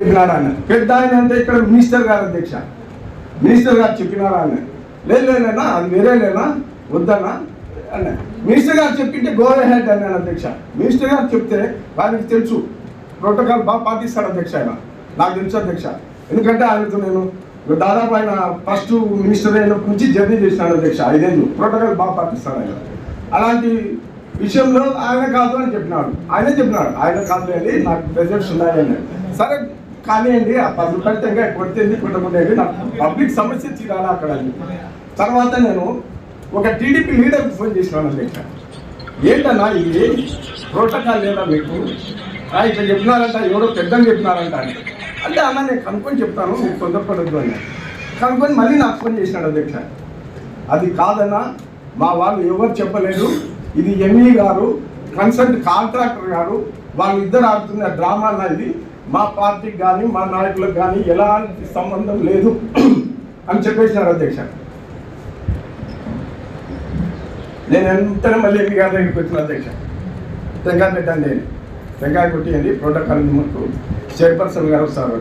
చెప్పినారా ఆయన పెద్ద ఆయన అంటే ఇక్కడ మినిస్టర్ గారు అధ్యక్ష. మినిస్టర్ గారు చెప్పినారా ఆయన లేదులేనా అది వేరేలేనా వద్దనా అన్న. మినిస్టర్ గారు చెప్పింటే గో హెడ్ అన్నాను అధ్యక్ష. మినిస్టర్ గారు చెప్తే వారికి తెలుసు. ప్రోటోకాల్ బాగా పాటిస్తాడు అధ్యక్ష ఆయన. నాకు తెలుసు అధ్యక్ష. ఎందుకంటే ఆయనతో నేను దాదాపు ఆయన ఫస్ట్ మినిస్టర్ అయినప్పటి నుంచి జర్నీ చేసినాడు అధ్యక్ష. ఐదేళ్ళు. ప్రోటోకాల్ బాగా పాటిస్తాడు ఆయన. అలాంటి విషయంలో ఆయన కాదు అని చెప్పినాడు. ఆయనే చెప్పినాడు. ఆయన కాదు అని నాకు ప్రెజెంట్స్ ఉన్నాయని. సరే కానివ్వండి ఆ పది రూపాయలు తెగ కొడితేంది కొట్టకుండా నాకు పబ్లిక్ సమస్య తీరాలా అక్కడ తర్వాత నేను ఒక టీడీపీ లీడర్కి ఫోన్ చేసినాను అధ్యక్ష ఏంటన్నా ఇది? ప్రోటోకాల్ లేదా మీకు? ఇట్లా చెప్పినారంట ఎవరో పెద్దని చెప్పినారంట అని. అంటే అన్న నేను కనుక్కొని చెప్తాను మీకు తొందరపడద్దు అని. కనుక్కొని మళ్ళీ నాకు ఫోన్ చేసినాడు అధ్యక్ష. అది కాదన్నా మా వాళ్ళు ఎవరు చెప్పలేదు. ఇది ఎంఈ గారు కన్సల్ట్ కాంట్రాక్టర్ గారు వాళ్ళు ఇద్దరు ఆడుతున్న డ్రామా అన్న ఇది? మా పార్టీకి కానీ మా నాయకులకు కానీ ఎలాంటి సంబంధం లేదు అని చెప్పేసినారు అధ్యక్ష. నేను వెంటనే మళ్ళీ ఎంపీ గారి దగ్గరికి వచ్చిన అధ్యక్ష? టెంకాయ పెట్టండి టెంకాయ కొట్టియండి ప్రోటోకాల్ నిమ్మకు చైర్పర్సన్ గారు వస్తారు.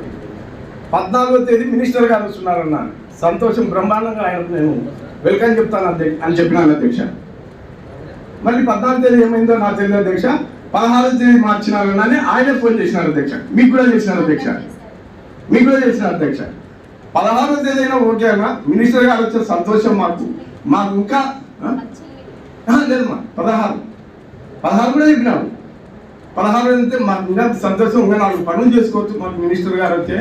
పద్నాలుగో తేదీ మినిస్టర్ గారు వస్తున్నారన్న సంతోషం బ్రహ్మాండంగా ఆయనకు నేను వెల్కమ్ చెప్తాను అధ్యక్ష అని చెప్పినాను అధ్యక్ష. మళ్ళీ పద్నాలుగు తేదీ ఏమైందో నాకు తెలియదు అధ్యక్ష. పదహారు తేదీ మార్చినారని ఆయనే ఫోన్ చేసినారు అధ్యక్ష. మీకు కూడా చేసినారు అధ్యక్ష. మీకు కూడా చేసినారు అధ్యక్ష. పదహారో తేదీ అయినా ఓకే అన్న. మినిస్టర్ గారు వచ్చే సంతోషం మాకు. మాకు ఇంకా లేదమ్మా పదహారు. పదహారు కూడా చెప్పినాడు పదహారు అంటే మాకు ఇంకా సంతోషం ఇంకా నాలుగు పనులు చేసుకోవచ్చు మాకు మినిస్టర్ గారు వచ్చే.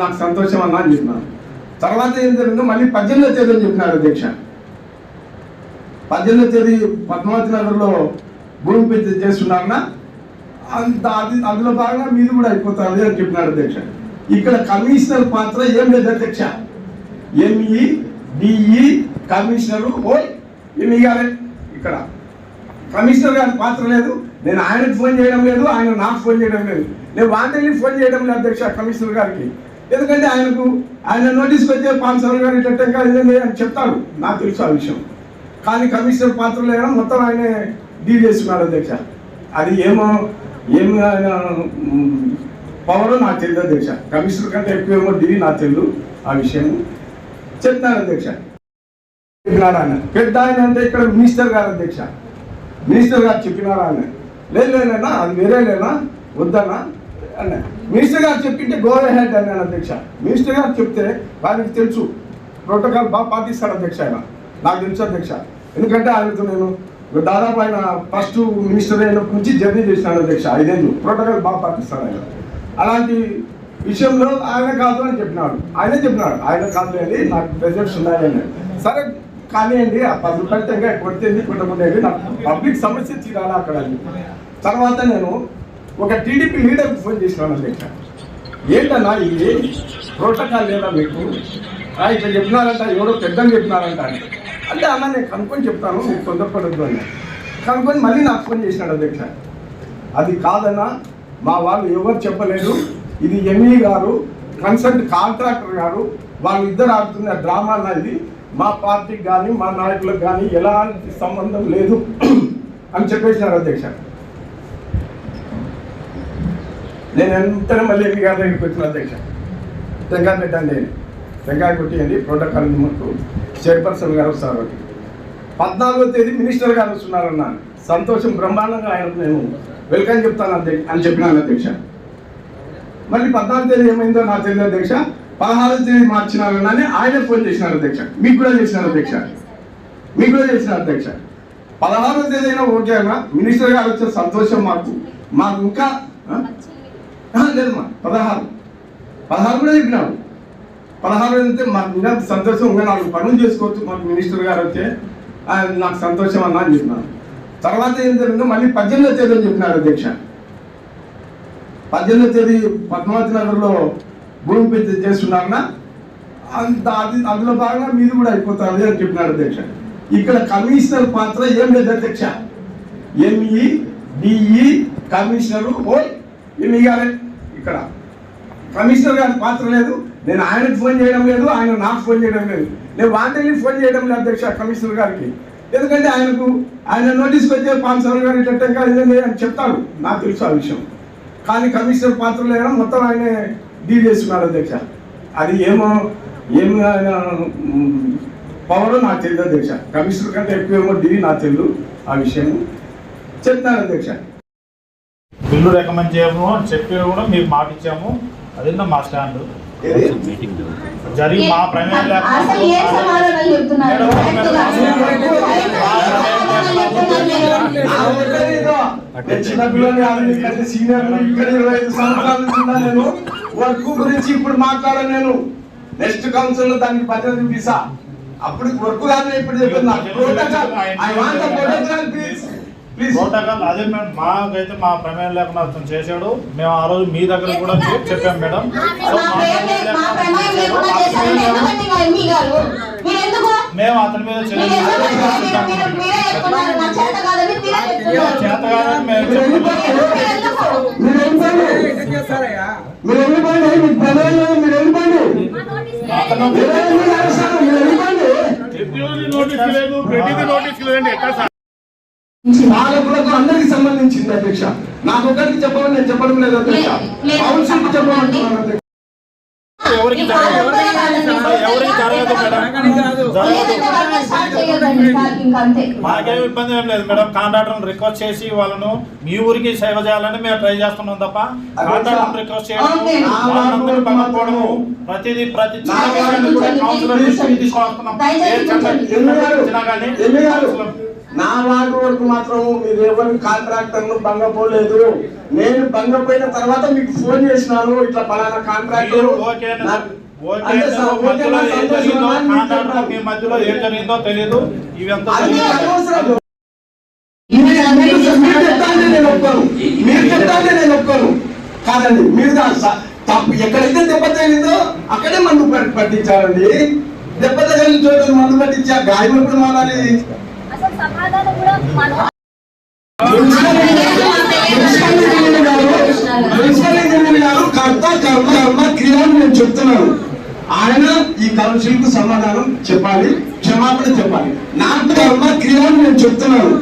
నాకు సంతోషం అన్న అని చెప్పినాను తర్వాత ఏం జరిగిందో మళ్ళీ పద్దెనిమిదో తేదీ అని చెప్పినారు అధ్యక్ష. పద్దెనిమిదో తేదీ పద్మావతి నగర్లో భూమి పెంచి అంత అది అందులో భాగంగా మీది కూడా అయిపోతుంది అని చెప్పినాడు అధ్యక్ష. ఇక్కడ కమిషనర్ పాత్ర ఏం లేదు అధ్యక్ష. ఎంఈ డిఈ కమిషనర్ ఓ ఎంఈ గారే ఇక్కడ. కమిషనర్ గారి పాత్ర లేదు. నేను ఆయనకు ఫోన్ చేయడం లేదు ఆయన నాకు ఫోన్ చేయడం లేదు. నేను వాంటని ఫోన్ చేయడం లేదు అధ్యక్ష కమిషనర్ గారికి. ఎందుకంటే ఆయనకు ఆయన నోటీస్కి వచ్చే పాన్సర్ గారు ఇట్లా ఇదండి అని చెప్తాడు. నాకు తెలుసు ఆ విషయం. కానీ కమిషనర్ పాత్ర లేడం మొత్తం ఆయన డీల్ చేస్తున్నాడు అధ్యక్ష అది ఏమో ఏం ఆయన పవర్ నాకు తెలియదు అధ్యక్ష కమిషనర్ కంటే ఎక్కువ ఏమో డీ నాకు తెలియదు ఆ విషయం చెప్తున్నాను అధ్యక్ష చెప్పినాడు ఆయన పెద్ద ఆయన అంటే ఇక్కడ మినిస్టర్ గారు అధ్యక్ష మినిస్టర్ గారు చెప్పినారా ఆయన లేదులేనా అది వేరేలేనా వద్దనా అన్న. మినిస్టర్ గారు చెప్పింటే గోర్ హెడ్ అన్నాను అధ్యక్ష మినిస్టర్ గారు చెప్తే వారికి తెలుసు. ప్రోటోకాల్ బాగా పాటిస్తాడు అధ్యక్ష ఆయన. నాకు తెలుసు అధ్యక్ష ఎందుకంటే ఆయనతో నేను. దాదాపు ఆయన ఫస్ట్ మినిస్టర్ అయినప్పటి నుంచి జర్నీ చేసినాడు అధ్యక్ష ఐదేళ్ళు. ప్రోటోకాల్ బాగా పాటిస్తాడు ఆయన. అలాంటి విషయంలో ఆయన కాదు అని చెప్పినాడు. ఆయనే చెప్పినాడు ఆయన కాదు అని నాకు ప్రెజెంట్స్ ఉన్నాయని సరే కానివ్వండి ఆ పది రూపాయలు తెగ కొడితేంది కొట్టకుండా నాకు పబ్లిక్ సమస్య తీరాలి అక్కడ తర్వాత నేను ఒక టీడీపీ లీడర్కి ఫోన్ చేసినాను అధ్యక్ష. ఏంటన్నా ఇది? ప్రోటోకాల్ లేదా మీకు? ఆ, ఇట్లా చెప్పినారంట ఎవరో పెద్దని చెప్పినారంట అని. అంటే అన్న నేను కనుక్కొని చెప్తాను మీరు తొందరపడద్దు అని. కనుక్కొని మళ్ళీ నాకు ఫోన్ చేసినాడు అధ్యక్ష. అది కాదన్నా మా వాళ్ళు ఎవరు చెప్పలేదు. ఇది ఎంఈ గారు కన్సల్ట్ కాంట్రాక్టర్ గారు వాళ్ళు ఇద్దరు ఆడుతున్న డ్రామా అన్నది మా పార్టీకి కానీ మా నాయకులకు కానీ ఎలాంటి సంబంధం లేదు అని చెప్పేసినారు అధ్యక్ష. నేను వెంటనే మళ్ళీ ఎంపీ గారి దగ్గరికి వచ్చిన అధ్యక్ష. టెంకాయ పెట్టండి. టెంకాయ కొట్టియండి ప్రోటోకాల్ నిమ్మకు చైర్పర్సన్ గారు వస్తారు పద్నాలుగో తేదీ మినిస్టర్ గారు వస్తున్నారన్న సంతోషం బ్రహ్మాండంగా ఆయన నేను వెల్కమ్ చెప్తాను అధ్యక్ష అని చెప్పినాను అధ్యక్ష. మళ్ళీ పద్నాలుగు తేదీ ఏమైందో నాకు తెలియదు అధ్యక్ష. పదహారు తేదీ మార్చినారని ఆయనే ఫోన్ చేసినారు అధ్యక్ష. మీకు కూడా చేసినారు అధ్యక్ష. మీకు కూడా చేసినారు అధ్యక్ష. పదహారో తేదీ అయినా ఓకే అన్న. మినిస్టర్ గారు వచ్చే సంతోషం మాకు. మాకు ఇంకా లేదమ్మా పదహారు. పదహారు కూడా చెప్పినాడు పదహారు అంటే మాకు ఇంకా సంతోషం నాకు పనులు చేసుకోవచ్చు మాకు మినిస్టర్ గారు వచ్చే. ఆ, నాకు సంతోషం అన్నా అని చెప్పినారు. తర్వాత ఏం జరిగిందో మళ్ళీ పద్దెనిమిదో తేదీ అని చెప్పినారు అధ్యక్ష. పద్దెనిమిదో తేదీ పద్మావతి నగర్లో భూమి పెద్ద చేస్తున్నారన్నా అంత అది అందులో భాగంగా మీరు కూడా అయిపోతారు అని చెప్పినాడు అధ్యక్ష. ఇక్కడ కమిషనర్ పాత్ర ఏం లేదు అధ్యక్ష. ఎంఈ డిఈ కమిషనర్ ఓ ఎంఈ గారే ఇక్కడ. కమిషనర్ గారి పాత్ర లేదు. నేను ఆయనకు ఫోన్ చేయడం లేదు ఆయన నాకు ఫోన్ చేయడం లేదు. నేను వాటిని ఫోన్ చేయడం లేదు అధ్యక్ష కమిషనర్ గారికి. ఎందుకంటే ఆయనకు ఆయన నోటీస్కి వచ్చే పాన్సర్ గారు ఇట్లా ఇదండి అని చెప్తాడు నాకు తెలుసు ఆ విషయం. కానీ కమిషనర్ పాత్ర లేడం మొత్తం ఆయన డీల్ చేస్తున్నారు అధ్యక్ష. అది ఏమో ఏం పవర్ నాకు తెలియదు అధ్యక్ష. కమిషనర్ కంటే ఎక్కువ ఏమో డీల్ నాకు తెలియదు ఆ విషయం. చెప్తాను అధ్యక్ష. బిల్లు రికమెండ్ చేయము అని చెప్పి కూడా మేము మాట ఇచ్చాము అది మా స్టాండ్. జరిగి మా ప్రమేయం లేకుండా అసలు ఏ సమాధానం చెప్తున్నారు. నా ఒక్కడే ఏదో. నేను చిన్న పిల్లని కాదు, నీకంటే సీనియర్ని. ఇక్కడ ఇరవై ఐదు సంవత్సరాల నుంచి నేను వర్క్ గురించి ఇప్పుడు మాట్లాడాను నేను. నెక్స్ట్ కౌన్సిల్లో దానికి భద్రత చూపిస్తా అప్పుడు వర్క్ కాదు నేను ఇప్పుడు చెప్తున్నా protocol I want protocol please protocol అదే మేడం మాకైతే మా ప్రమేయం లేకుండా అతను చేశాడు. మేము ఆ రోజు మీ దగ్గర కూడా చెప్పి- చెప్పాం మేడం? మేము అతని మీద చేత కాదని మేము ప్రమేయం లేదు మీరు వెళ్ళిపోండి అతను మీరు వెళ్ళి అరుస్తారు, మీరు వెళ్ళిపోండి పాలకులకు అందరికి సంబంధించింది అధ్యక్ష. నాకు ఒకరికి చెప్పమని నేను చెప్పడం లేదు అధ్యక్ష. కౌన్సిల్ చెప్పమంటున్నాను ఎవరికి జరగదు? ఎవరికి జరగదు మేడం? జరగదు లేదంటే వాళ్ళని స్టార్ట్ చేయొద్దండి, సార్, ఇంక అంతే. మాకేం ఇబ్బంది ఏం లేదు మేడం. కాంట్రాక్టర్ రిక్వెస్ట్ చేసి వాళ్ళను మీ ఊరికి సేవ చేయాలని మేము ట్రై చేస్తున్నాం తప్ప కాంట్రాక్టర్ రిక్వెస్ట్ చేయడం. వాళ్ళందరూ పగకపోవడము ప్రతిదీ ప్రతి చిన్న కౌన్సిలర్ తీసుకొస్తున్నాం ఏ చట్టం ఇచ్చినా కానీ నా వార్డు వరకు మాత్రం మీరు ఎవరి కాంట్రాక్టర్ను భంగపోలేదు నేను భంగపోయిన తర్వాత మీకు ఫోన్ చేసినాను ఇట్లా పలానా కాంట్రాక్టర్ ఏం జరిగిందో కాంట్రాక్టర్ మీ మధ్యలో ఏం జరిగిందో తెలియదు ఇవంతా. మీరు నేను ఒప్పుకోను. ఒప్పుకోను. కాదండి మీరు. తప్పు ఎక్కడైతే దెబ్బ తగిలిందో అక్కడే మందు పట్టి- పట్టించాలండి దెబ్బ తగిలిన చోట మందు పట్టించా గాయం ఎప్పుడు మారాలి? అసలు సమాధానం కూడా మనం కర్త కర్మ కర్మ క్రియ నేను చెప్తున్నాను. ఆయన ఈ కౌన్సిల్కు సమాధానం చెప్పాలి క్షమాపణ చెప్పాలి. నాకు కర్మ క్రియ నేను చెప్తున్నాను.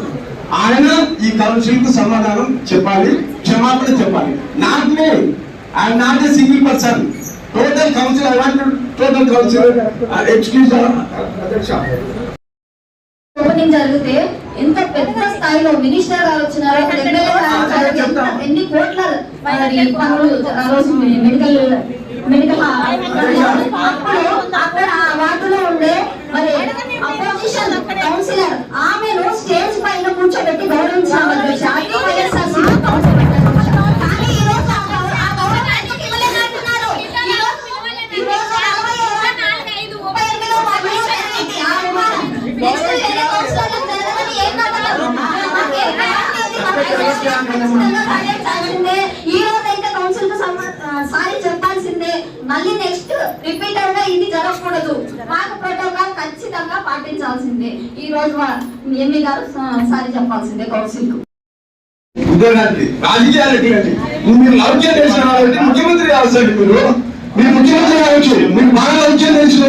ఆయన ఈ కౌన్సిల్కు సమాధానం చెప్పాలి క్షమాపణ చెప్పాలి. Not me I not a single person total council I want total council excuse అధ్యక్ష ఓపెనింగ్ జరిగితే ఎంత పెద్ద స్థాయిలో మినిస్టర్ గారు వచ్చినారు ఎన్ని కోట్ల మరి పనులు ఆ రోజు మెడికల్ మెడికల్ అక్కడ ఖచ్చితంగా పాటించాల్సిందే. ఈ రోజు అయితే కౌన్సిల్కు సారీ చెప్పాల్సిందే. మళ్ళీ నెక్స్ట్ రిపీటెడ్గా ఇది జరగకూడదు. మాకు ప్రోటోకాల్ ఖచ్చితంగా పాటించాల్సిందే. ఈ రోజు ఎంఈ గారు సారీ చెప్పాల్సిందే కౌన్సిల్కు. మీరు వాళ్ళంటే ముఖ్యమంత్రి కావాల్సింది మీరు. మీరు ముఖ్యమంత్రి కావచ్చు. మీకు బాగా లౌక్యం తెలిసిన